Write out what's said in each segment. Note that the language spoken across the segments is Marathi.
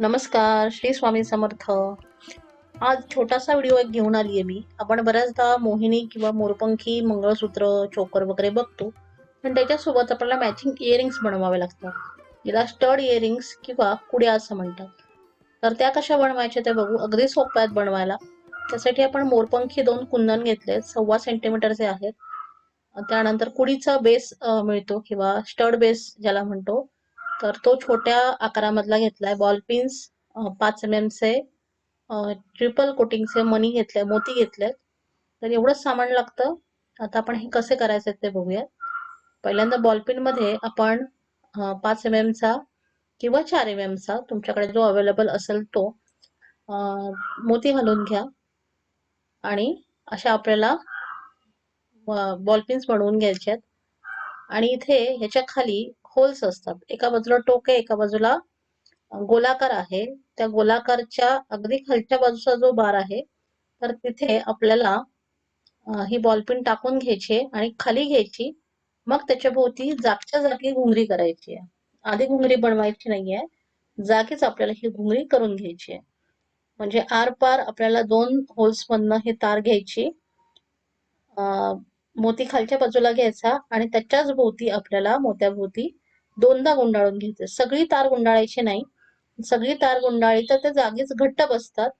नमस्कार श्री स्वामी समर्थ. आज छोटासा व्हिडिओ एक घेऊन आली आहे मी. आपण बऱ्याचदा मोहिनी किंवा मोरपंखी मंगळसूत्र चोकर वगैरे बघतो. पण त्याच्यासोबत आपल्याला मॅचिंग इयरिंग्स बनवावे लागतात. याला स्टड इयरिंग्स किंवा कुड्या असं म्हणतात. तर त्या कशा बनवायच्या ते बघू. अगदी सोप्या आहेत बनवायला. त्यासाठी आपण मोरपंखी दोन कुंदन घेतले सव्वा सेंटीमीटरचे आहेत. त्यानंतर कुडीचा बेस मिळतो किंवा स्टड बेस ज्याला म्हणतो. तर तो छोट्या आकारामधला घेतलाय. बॉल पिन्स पाच एम एमचे ट्रिपल कोटिंगचे मनी घेतले मोती घेतलेत. तर एवढंच सामान लागतं. आता आपण हे कसे करायचे ते बघूया पहिल्यांदा बॉलपिनमध्ये आपण पाच एम एमचा किंवा चार एम एमचा तुमच्याकडे जो अवेलेबल असेल तो मोती घालून घ्या. आणि अशा आपल्याला बॉल पिन्स बनवून घ्यायचे आहेत. आणि इथे ह्याच्या खाली होल्स असतात. एका बाजूला टोक आहे एका बाजूला गोलाकार आहे. त्या गोलाकारच्या अगदी खालच्या बाजूचा जो बार आहे तर तिथे आपल्याला ही बॉलपिन टाकून घ्यायची आणि खाली घ्यायची. मग त्याच्या भोवती जागच्या जागी घुंगरी करायची आहे. आधी घुंगरी बनवायची नाहीये. जागीच आपल्याला ही घुंगरी करून घ्यायची आहे. म्हणजे आर पार आपल्याला दोन होल्स मधनं हे तार घ्यायची. मोती खालच्या बाजूला घ्यायचा आणि त्याच्याच भोवती आपल्याला मोत्याभोवती दोनदा गुंडाळून घ्यायचे सगळी तार गुंडाळायची नाही. सगळी तार गुंडाळी तर ते जागीच घट्ट बसतात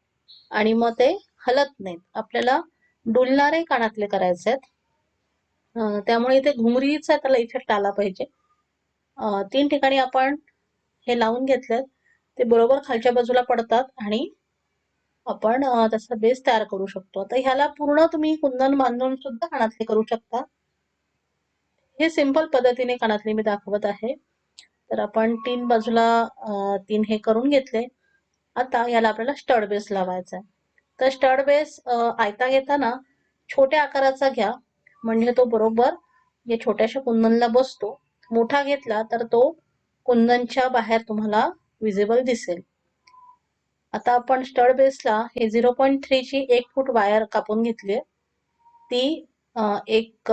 आणि मग ते हलत नाहीत. आपल्याला डुलणारे कानातले करायचे आहेत. त्यामुळे इथे घुंगरीचा त्याला इफेक्ट आला पाहिजे. तीन ठिकाणी आपण हे लावून घेतलेत. ते बरोबर खालच्या बाजूला पडतात आणि आपण त्याचा बेस तयार करू शकतो. आता ह्याला पूर्ण तुम्ही कुंदन बांधून सुद्धा कानातले करू शकता. हे सिंपल पद्धतीने कानातले मी दाखवत आहे. तर आपण तीन बाजूला तीन हे करून घेतले. आता याला आपल्याला स्टड बेस लावायचा आहे. तर स्टड बेस आयता घेताना छोट्या आकाराचा घ्या. म्हणजे तो बरोबर या छोट्याशा कुंदनला बसतो मोठा घेतला तर तो कुंदनच्या बाहेर तुम्हाला विजिबल दिसेल. आता आपण स्टड बेसला हे झिरो पॉईंट थ्रीची एक फूट वायर कापून घेतली ती एक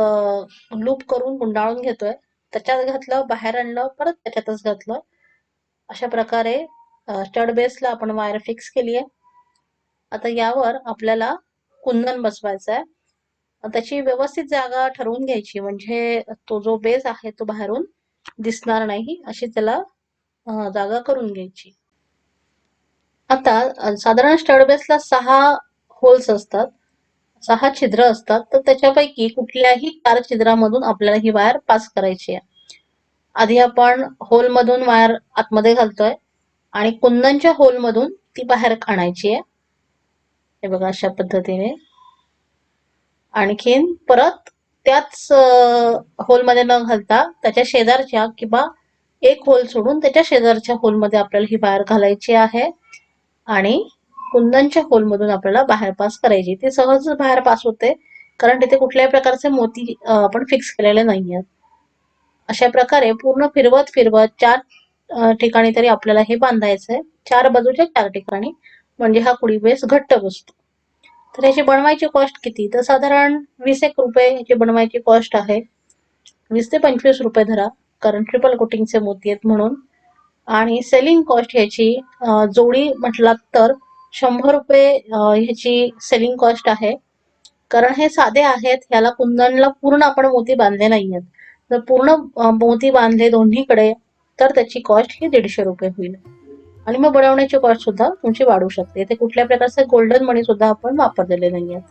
लूप करून गुंडाळून घेतोय. त्याच्यात घातलं बाहेर आणलं परत त्याच्यातच घातलं. अशा प्रकारे स्टड बेसला आपण वायर फिक्स केली आहे. आता यावर आपल्याला कुंदन बसवायचं आहे त्याची व्यवस्थित जागा ठरवून घ्यायची. म्हणजे तो जो बेस आहे तो बाहेरून दिसणार नाही. अशी त्याला जागा करून घ्यायची. आता साधारण स्टड बेसला सहा होल्स असतात. सहा छिद्र असतात तर त्याच्यापैकी कुठल्याही चार छिद्रामधून आपल्याला ही वायर पास करायची आहे. आधी आपण होल मधून वायर आतमध्ये घालतोय आणि कुंदनच्या होल मधून ती बाहेर आणायची आहे. हे बघा अशा पद्धतीने. आणखीन परत त्याच होलमध्ये न घालता त्याच्या शेजारच्या किंवा एक होल सोडून त्याच्या शेजारच्या होलमध्ये आपल्याला ही वायर घालायची आहे. आणि कुंदनच्या होलमधून आपल्याला बाहेर पास करायची. ते सहज बाहेर पास होते. कारण तिथे कुठल्याही प्रकारचे मोती आपण फिक्स केलेले नाहीयेत. अशा प्रकारे पूर्ण फिरवत फिरवत चार ठिकाणी तरी आपल्याला हे बांधायचंय. चार बाजूच्या चार ठिकाणी. म्हणजे हा कुडी बेस घट्ट बसतो. तर याची बनवायची कॉस्ट किती? तर साधारण वीस एक रुपये याची बनवायची कॉस्ट आहे. वीस ते पंचवीस रुपये धरा. कारण ट्रिपल कोटिंगचे मोती आहेत म्हणून. आणि सेलिंग कॉस्ट ह्याची जोडी म्हटलात तर शंभर रुपये ह्याची सेलिंग कॉस्ट आहे. कारण हे साधे आहेत ह्याला कुंदनला पूर्ण आपण मोती बांधले नाहीयेत. जर पूर्ण मोती बांधले दोन्हीकडे तर त्याची कॉस्ट ही दीडशे रुपये होईल. आणि मग बनवण्याची कॉस्ट सुद्धा तुमची वाढू शकते. इथे कुठल्या प्रकारचे गोल्डन मणी सुद्धा आपण वापरलेले नाहीयेत.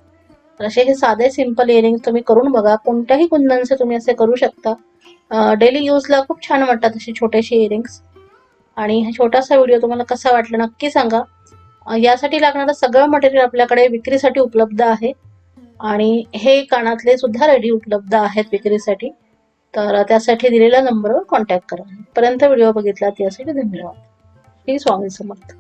तर असे हे साधे सिंपल इयरिंग तुम्ही करून बघा. कोणत्याही कुंदनचे तुम्ही असे करू शकता. डेली यूजला खूप छान वाटतात असे छोटेसे इयरिंग्स आणि हा छोटासा व्हिडिओ तुम्हाला कसा वाटला नक्की सांगा. यासाठी लागणारं सगळं मटेरियल आपल्याकडे विक्रीसाठी उपलब्ध आहे. आणि हे कानातले सुद्धा रेडी उपलब्ध आहेत विक्रीसाठी. तर त्यासाठी दिलेल्या नंबरवर कॉन्टॅक्ट करा. पर्यंत व्हिडिओ बघितला त्यासाठी धन्यवाद. श्री स्वामी समर्थ.